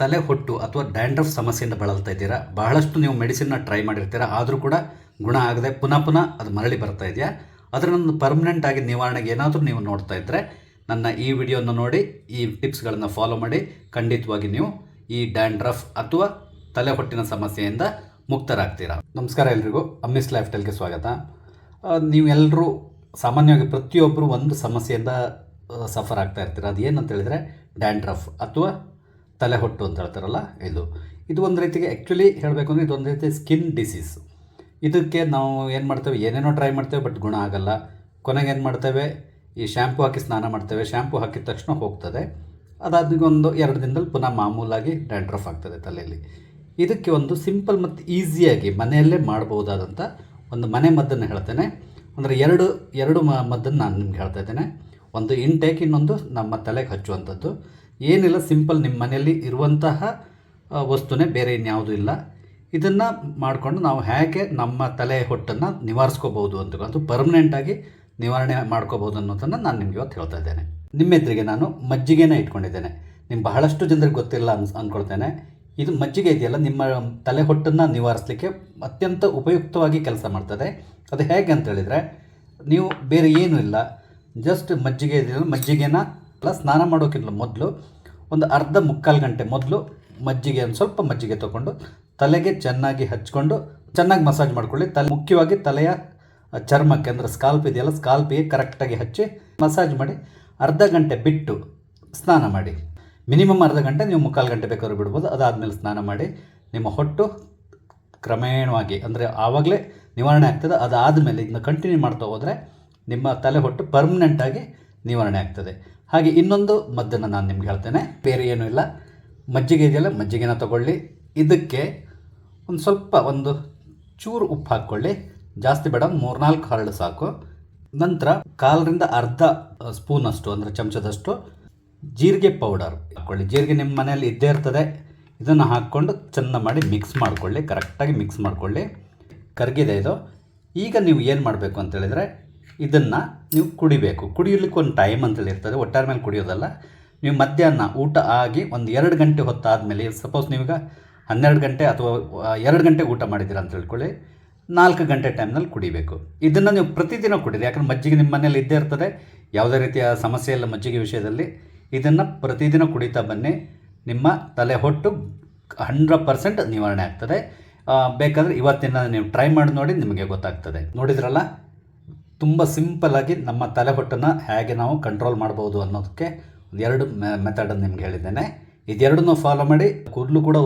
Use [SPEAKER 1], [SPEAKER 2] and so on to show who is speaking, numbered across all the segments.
[SPEAKER 1] ತಲೆ ಹೊಟ್ಟು ಅಥವಾ ಡ್ಯಾಂಡ್ರಫ್ ಸಮಸ್ಯೆಯಿಂದ ಬಳಲ್ತಾ ಇದ್ದೀರಾ? ಬಹಳಷ್ಟು ನೀವು ಮೆಡಿಸಿನ್ನ ಟ್ರೈ ಮಾಡಿರ್ತೀರಾ? ಆದರೂ ಕೂಡ ಗುಣ ಆಗದೆ ಪುನಃ ಪುನಃ ಅದು ಮರಳಿ ಬರ್ತಾ ಇದೆಯಾ? ಅದರನ್ನು ಪರ್ಮನೆಂಟ್ ಆಗಿ ನಿವಾರಣೆಗೆ ಏನಾದರೂ ನೀವು ನೋಡ್ತಾ ಇದ್ದರೆ ನನ್ನ ಈ ವಿಡಿಯೋನ ನೋಡಿ, ಈ ಟಿಪ್ಸ್ಗಳನ್ನು ಫಾಲೋ ಮಾಡಿ. ಖಂಡಿತವಾಗಿ ನೀವು ಈ ಡ್ಯಾಂಡ್ರಫ್ ಅಥವಾ ತಲೆ ಹೊಟ್ಟಿನ ಸಮಸ್ಯೆಯಿಂದ ಮುಕ್ತರಾಗ್ತೀರಾ? ನಮಸ್ಕಾರ ಎಲ್ರಿಗೂ. ಅಮ್ಮಿಸ್ ಲೈಫ್ ಸ್ಟೈಲ್ಗೆ ಸ್ವಾಗತ ನೀವೆಲ್ಲರೂ ಸಾಮಾನ್ಯವಾಗಿ ಪ್ರತಿಯೊಬ್ಬರು ಒಂದು ಸಮಸ್ಯೆಯಿಂದ ಸಫರ್ ಆಗ್ತಾ ಇರ್ತೀರ? ಅದು ಏನಂತ ಹೇಳಿದರೆ ಡ್ಯಾಂಡ್ರಫ್ ಅಥವಾ ತಲೆ ಹೊಟ್ಟು ಅಂತ ಹೇಳ್ತಾರಲ್ಲ, ಇದು. ಇದು ಒಂದು ರೀತಿಗೆ ಆ್ಯಕ್ಚುಲಿ ಹೇಳಬೇಕು ಅಂದರೆ ಇದೊಂದು ರೀತಿ ಸ್ಕಿನ್ ಡಿಸೀಸ್ ಇದಕ್ಕೆ ನಾವು ಏನು ಮಾಡ್ತೇವೆ, ಏನೇನೋ ಟ್ರೈ ಮಾಡ್ತೇವೆ ಬಟ್ ಗುಣ ಆಗಲ್ಲ. ಕೊನೆಗೆ ಏನು ಮಾಡ್ತೇವೆ, ಈ ಶ್ಯಾಂಪು ಹಾಕಿ ಸ್ನಾನ ಮಾಡ್ತೇವೆ. ಶ್ಯಾಂಪು ಹಾಕಿದ ತಕ್ಷಣ ಹೋಗ್ತದೆ. ಅದಾದ ಒಂದು ಎರಡು ದಿನದಲ್ಲಿ ಪುನಃ ಮಾಮೂಲಾಗಿ ಡ್ಯಾಂಡ್ರಫ್ ಆಗ್ತದೆ ತಲೆಯಲ್ಲಿ. ಇದಕ್ಕೆ ಒಂದು ಸಿಂಪಲ್ ಮತ್ತು ಈಸಿಯಾಗಿ ಮನೆಯಲ್ಲೇ ಮಾಡ್ಬೋದಾದಂಥ ಒಂದು ಮನೆ ಮದ್ದನ್ನು ಹೇಳ್ತೇನೆ. ಅಂದರೆ ಎರಡು ಎರಡು ಮದ್ದನ್ನು ನಾನು ನಿಮ್ಗೆ ಹೇಳ್ತಾ ಇದ್ದೇನೆ. ಒಂದು ಇಂಟೇಕ್ ಇನ್ನೊಂದು ನಮ್ಮ ತಲೆಗೆ ಹಚ್ಚುವಂಥದ್ದು. ಏನಿಲ್ಲ, ಸಿಂಪಲ್ ನಿಮ್ಮ ಮನೆಯಲ್ಲಿ ಇರುವಂತಹ ವಸ್ತುನೇ ಬೇರೆ ಇನ್ಯಾವುದೂ ಇಲ್ಲ. ಇದನ್ನು ಮಾಡಿಕೊಂಡು ನಾವು ಹೇಗೆ ನಮ್ಮ ತಲೆ ಹೊಟ್ಟನ್ನು ನಿವಾರಿಸ್ಕೋಬೋದು ಅಂತ ಅದು ಪರ್ಮನೆಂಟಾಗಿ ನಿವಾರಣೆ ಮಾಡ್ಕೋಬೋದು ಅನ್ನೋದನ್ನು ನಾನು ನಿಮಗೆ ಇವತ್ತು ಹೇಳ್ತಾ ಇದ್ದೇನೆ. ನಿಮ್ಮ ಎದುರಿಗೆ ನಾನು ಮಜ್ಜಿಗೆನ ಇಟ್ಕೊಂಡಿದ್ದೇನೆ. ನಿಮ್ಗೆ ಬಹಳಷ್ಟು ಜನರಿಗೆ ಗೊತ್ತಿಲ್ಲ ಅನ್ಸ್ ಅಂದ್ಕೊಳ್ತೇನೆ ಇದು ಮಜ್ಜಿಗೆ ಇದೆಯಲ್ಲ, ನಿಮ್ಮ ತಲೆ ಹೊಟ್ಟನ್ನು ನಿವಾರಿಸಲಿಕ್ಕೆ ಅತ್ಯಂತ ಉಪಯುಕ್ತವಾಗಿ ಕೆಲಸ ಮಾಡ್ತದೆ. ಅದು ಹೇಗೆ ಅಂತ ಹೇಳಿದರೆ, ನೀವು ಬೇರೆ ಏನೂ ಇಲ್ಲ ಜಸ್ಟ್ ಮಜ್ಜಿಗೆ ಇದೆಯಲ್ಲ, ಮಜ್ಜಿಗೆನ, ಪ್ಲಸ್ ಸ್ನಾನ ಮಾಡೋಕ್ಕಿಂತ ಮೊದಲು ಒಂದು ಅರ್ಧ ಮುಕ್ಕಾಲು ಗಂಟೆ ಮೊದಲು ಮಜ್ಜಿಗೆ ಒಂದು ಸ್ವಲ್ಪ ಮಜ್ಜಿಗೆ ತೊಗೊಂಡು ತಲೆಗೆ ಚೆನ್ನಾಗಿ ಹಚ್ಕೊಂಡು ಚೆನ್ನಾಗಿ ಮಸಾಜ್ ಮಾಡ್ಕೊಳ್ಳಿ. ತಲೆ ಮುಖ್ಯವಾಗಿ ತಲೆಯ ಚರ್ಮಕ್ಕೆ ಅಂದರೆ ಸ್ಕಾಲ್ಪ್ ಇದೆಯಲ್ಲ ಸ್ಕಾಲ್ಪಿಗೆ ಕರೆಕ್ಟಾಗಿ ಹಚ್ಚಿ ಮಸಾಜ್ ಮಾಡಿ ಅರ್ಧ ಗಂಟೆ ಬಿಟ್ಟು ಸ್ನಾನ ಮಾಡಿ. ಮಿನಿಮಮ್ ಅರ್ಧ ಗಂಟೆ ನೀವು ಮುಕ್ಕಾಲು ಗಂಟೆ ಬೇಕಾದ್ರೂ ಬಿಡ್ಬೋದು. ಅದಾದಮೇಲೆ ಸ್ನಾನ ಮಾಡಿ ನಿಮ್ಮ ಹೊಟ್ಟು ಕ್ರಮೇಣವಾಗಿ ಅಂದರೆ ಆವಾಗಲೇ ನಿವಾರಣೆ ಆಗ್ತದೆ. ಅದಾದಮೇಲೆ ಇದನ್ನ ಕಂಟಿನ್ಯೂ ಮಾಡ್ತಾ ಹೋದರೆ ನಿಮ್ಮ ತಲೆ ಹೊಟ್ಟು ಪರ್ಮನೆಂಟಾಗಿ ನಿವಾರಣೆ ಆಗ್ತದೆ. ಹಾಗೆ ಇನ್ನೊಂದು ಮದ್ದನ್ನು ನಾನು ನಿಮ್ಗೆ ಹೇಳ್ತೇನೆ. ಬೇರೆ ಏನೂ ಇಲ್ಲ. ಮಜ್ಜಿಗೆ ಇದೆಯಲ್ಲ, ಮಜ್ಜಿಗೆನ ತಗೊಳ್ಳಿ. ಇದಕ್ಕೆ ಒಂದು ಸ್ವಲ್ಪ ಒಂದು ಚೂರು ಉಪ್ಪು ಹಾಕ್ಕೊಳ್ಳಿ. ಜಾಸ್ತಿ ಬೇಡ, ಮೂರ್ನಾಲ್ಕು ಹರಳು ಸಾಕು. ನಂತರ ಕಾಲರಿಂದ ಅರ್ಧ ಸ್ಪೂನಷ್ಟು, ಅಂದರೆ ಚಮಚದಷ್ಟು ಜೀರಿಗೆ ಪೌಡರ್ ಹಾಕ್ಕೊಳ್ಳಿ. ಜೀರಿಗೆ ನಿಮ್ಮ ಮನೆಯಲ್ಲಿ ಇದ್ದೇ ಇರ್ತದೆ. ಇದನ್ನು ಹಾಕ್ಕೊಂಡು ಚೆಂದ ಮಾಡಿ ಮಿಕ್ಸ್ ಮಾಡಿಕೊಳ್ಳಿ. ಕರೆಕ್ಟಾಗಿ ಮಿಕ್ಸ್ ಮಾಡಿಕೊಳ್ಳಿ. ಕರಗಿದೆ ಇದು. ಈಗ ನೀವು ಏನು ಮಾಡಬೇಕು ಅಂತ ಹೇಳಿದರೆ ಇದನ್ನು ನೀವು ಕುಡಿಬೇಕು. ಕುಡಿಯಲಿಕ್ಕೆ ಒಂದು ಟೈಮ್ ಅಂತೇಳಿ ಇರ್ತದೆ. ಒಟ್ಟಾರೆ ಮೇಲೆ ಕುಡಿಯೋದಲ್ಲ. ನೀವು ಮಧ್ಯಾಹ್ನ ಊಟ ಆಗಿ ಒಂದು ಎರಡು ಗಂಟೆ ಹೊತ್ತಾದಮೇಲೆ ಸಪೋಸ್ ನೀವೀಗ ಹನ್ನೆರಡು ಗಂಟೆ ಅಥವಾ ಎರಡು ಗಂಟೆ ಊಟ ಮಾಡಿದ್ದೀರ ಅಂತ ತಿಳ್ಕೊಳ್ಳಿ. ನಾಲ್ಕು ಗಂಟೆ ಟೈಮ್ನಲ್ಲಿ ಕುಡಿಬೇಕು. ಇದನ್ನು ನೀವು ಪ್ರತಿದಿನ ಕುಡೀರಿ ಯಾಕಂದ್ರೆ ಮಜ್ಜಿಗೆ ನಿಮ್ಮ ಮನೇಲಿ ಇದ್ದೇ ಇರ್ತದೆ. ಯಾವುದೇ ರೀತಿಯ ಸಮಸ್ಯೆ ಇಲ್ಲ ಮಜ್ಜಿಗೆ ವಿಷಯದಲ್ಲಿ. ಇದನ್ನು ಪ್ರತಿದಿನ ಕುಡಿತಾ ಬನ್ನಿ. ನಿಮ್ಮ ತಲೆ ಹೊಟ್ಟು ಹಂಡ್ರೆಡ್ ಪರ್ಸೆಂಟ್ ನಿವಾರಣೆ ಆಗ್ತದೆ. ಬೇಕಾದರೆ ಇವತ್ತಿನ ನೀವು ಟ್ರೈ ಮಾಡಿ ನೋಡಿ ನಿಮಗೆ ಗೊತ್ತಾಗ್ತದೆ. ನೋಡಿದ್ರಲ್ಲ? ತುಂಬ ಸಿಂಪಲ್ಲಾಗಿ ನಮ್ಮ ತಲೆ ಹೊಟ್ಟನ್ನು ಹೇಗೆ ನಾವು ಕಂಟ್ರೋಲ್ ಮಾಡ್ಬೋದು ಅನ್ನೋದಕ್ಕೆ ಎರಡು ಮೆಥಡನ್ನು ನಿಮ್ಗೆ ಹೇಳಿದ್ದೇನೆ. ಇದೆರಡನ್ನೂ ಫಾಲೋ ಮಾಡಿ, ಕೂದಲು ಕೂಡ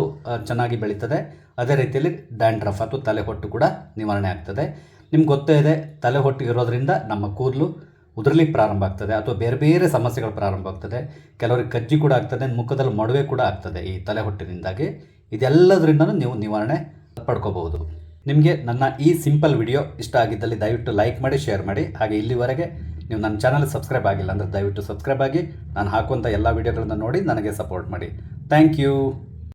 [SPEAKER 1] ಚೆನ್ನಾಗಿ ಬೆಳೀತದೆ. ಅದೇ ರೀತಿಯಲ್ಲಿ ಡ್ಯಾಂಡ್ರಫ್ ಅಥವಾ ತಲೆ ಹೊಟ್ಟು ಕೂಡ ನಿವಾರಣೆ ಆಗ್ತದೆ. ನಿಮ್ಗೆ ಗೊತ್ತೇ ಇದೆ ತಲೆ ಹೊಟ್ಟು ಇರೋದ್ರಿಂದ ನಮ್ಮ ಕೂದಲು ಉದುರ್ಲಿಕ್ಕೆ ಪ್ರಾರಂಭ ಆಗ್ತದೆ ಅಥವಾ ಬೇರೆ ಬೇರೆ ಸಮಸ್ಯೆಗಳು ಪ್ರಾರಂಭ ಆಗ್ತದೆ. ಕೆಲವರಿಗೆ ಕಜ್ಜಿ ಕೂಡ ಆಗ್ತದೆ, ಮುಖದಲ್ಲಿ ಮೊಡವೆ ಕೂಡ ಆಗ್ತದೆ ಈ ತಲೆ ಹೊಟ್ಟಿನಿಂದಾಗಿ ಇದೆಲ್ಲದರಿಂದನೂ ನೀವು ನಿವಾರಣೆ ಪಡ್ಕೋಬಹುದು. ನಿಮಗೆ ನನ್ನ ಈ ಸಿಂಪಲ್ ವಿಡಿಯೋ ಇಷ್ಟ ಆಗಿದ್ದಲ್ಲಿ ದಯವಿಟ್ಟು ಲೈಕ್ ಮಾಡಿ, ಶೇರ್ ಮಾಡಿ. ಹಾಗೆ ಇಲ್ಲಿವರೆಗೆ ನೀವು ನನ್ನ ಚಾನಲ್ ಸಬ್ಸ್ಕ್ರೈಬ್ ಆಗಿಲ್ಲ ಅಂದರೆ ದಯವಿಟ್ಟು ಸಬ್ಸ್ಕ್ರೈಬ್ ಆಗಿ. ನಾನು ಹಾಕುವಂಥ ಎಲ್ಲ ವಿಡಿಯೋಗಳನ್ನು ನೋಡಿ ನನಗೆ ಸಪೋರ್ಟ್ ಮಾಡಿ. Thank you.